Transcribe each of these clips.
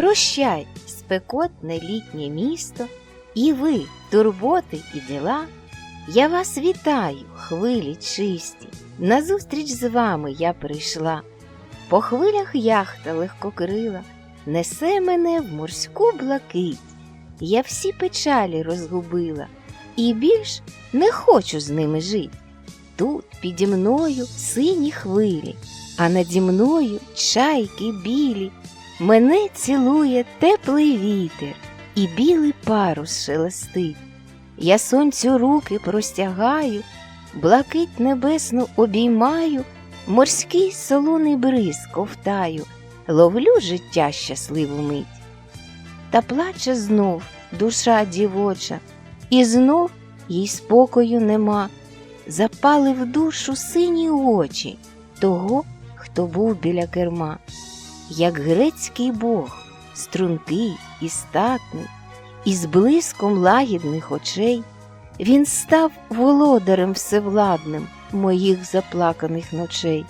Прощай, спекотне літнє місто, і ви, турботи і діла. Я вас вітаю, хвилі чисті, назустріч з вами я прийшла. По хвилях яхта легкокрила, несе мене в морську блакить. Я всі печалі розгубила, і більш не хочу з ними жить. Тут піді мною сині хвилі, а наді мною чайки білі. Мене цілує теплий вітер, і білий парус шелестить. Я сонцю руки простягаю, блакить небесну обіймаю, морський солоний бриз ковтаю, ловлю життя щасливу мить. Та плаче знов душа дівоча, і знов їй спокою нема. Запали в душу сині очі того, хто був біля керма, як грецький бог, стрункий і статний, із блиском лагідних очей, він став володарем всевладним моїх заплаканих ночей.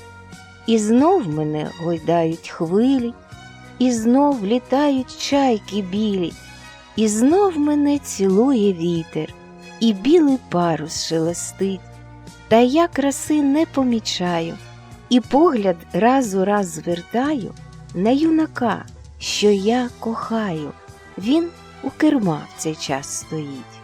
І знов мене гойдають хвилі, і знов літають чайки білі, і знов мене цілує вітер, і білий парус шелестить. Та я краси не помічаю, і погляд раз у раз звертаю на юнака, що я кохаю. Він у керма в цей час стоїть.